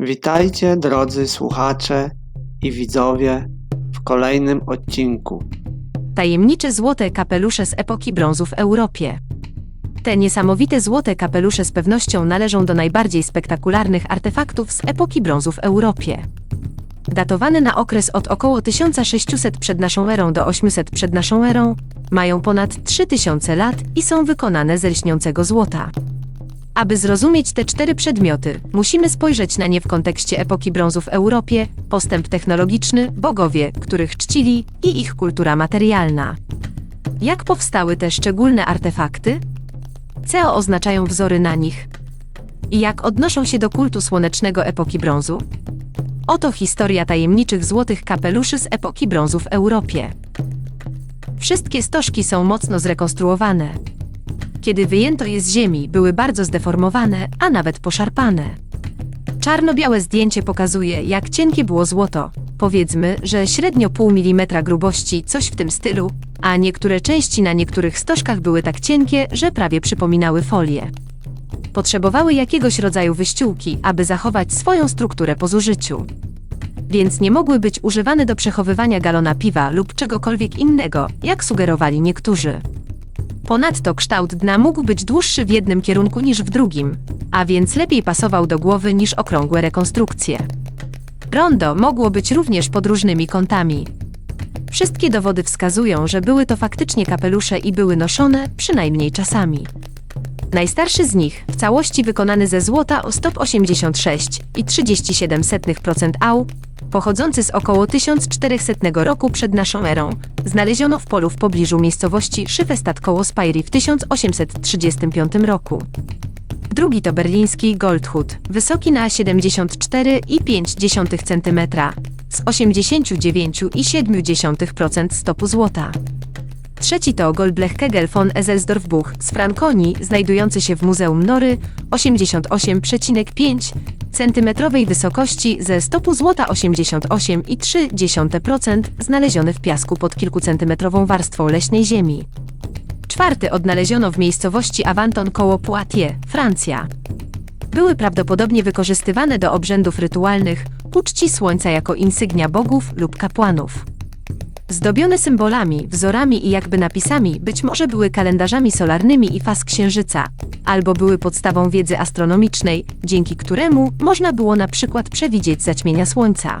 Witajcie drodzy słuchacze i widzowie w kolejnym odcinku. Tajemnicze złote kapelusze z epoki brązu w Europie. Te niesamowite złote kapelusze z pewnością należą do najbardziej spektakularnych artefaktów z epoki brązu w Europie. Datowane na okres od około 1600 przed naszą erą do 800 przed naszą erą, mają ponad 3000 lat i są wykonane ze lśniącego złota. Aby zrozumieć te cztery przedmioty, musimy spojrzeć na nie w kontekście epoki brązu w Europie, postęp technologiczny, bogowie, których czcili i ich kultura materialna. Jak powstały te szczególne artefakty? Co oznaczają wzory na nich? I jak odnoszą się do kultu słonecznego epoki brązu? Oto historia tajemniczych złotych kapeluszy z epoki brązu w Europie. Wszystkie stożki są mocno zrekonstruowane. Kiedy wyjęto je z ziemi, były bardzo zdeformowane, a nawet poszarpane. Czarno-białe zdjęcie pokazuje, jak cienkie było złoto. Powiedzmy, że średnio pół milimetra grubości, coś w tym stylu, a niektóre części na niektórych stożkach były tak cienkie, że prawie przypominały folię. Potrzebowały jakiegoś rodzaju wyściółki, aby zachować swoją strukturę po zużyciu. Więc nie mogły być używane do przechowywania galona piwa lub czegokolwiek innego, jak sugerowali niektórzy. Ponadto kształt dna mógł być dłuższy w jednym kierunku niż w drugim, a więc lepiej pasował do głowy niż okrągłe rekonstrukcje. Rondo mogło być również pod różnymi kątami. Wszystkie dowody wskazują, że były to faktycznie kapelusze i były noszone, przynajmniej czasami. Najstarszy z nich, w całości wykonany ze złota o stop 86 i 37% au, pochodzący z około 1400 roku przed naszą erą, znaleziono w polu w pobliżu miejscowości Szyfestat koło Spyri w 1835 roku. Drugi to berliński Goldhut, wysoki na 74,5 cm, z 89,7% stopu złota. Trzeci to Goldblech Kegel von Ezelsdorf-Buch z Frankonii, znajdujący się w Muzeum Nory, 88,5 cm wysokości ze stopu złota 88,3%, znaleziony w piasku pod kilkucentymetrową warstwą leśnej ziemi. Czwarty odnaleziono w miejscowości Avanton koło Poitiers, Francja. Były prawdopodobnie wykorzystywane do obrzędów rytualnych, ku czci słońca jako insygnia bogów lub kapłanów. Zdobione symbolami, wzorami i jakby napisami, być może były kalendarzami solarnymi i faz księżyca, albo były podstawą wiedzy astronomicznej, dzięki któremu można było na przykład przewidzieć zaćmienia słońca.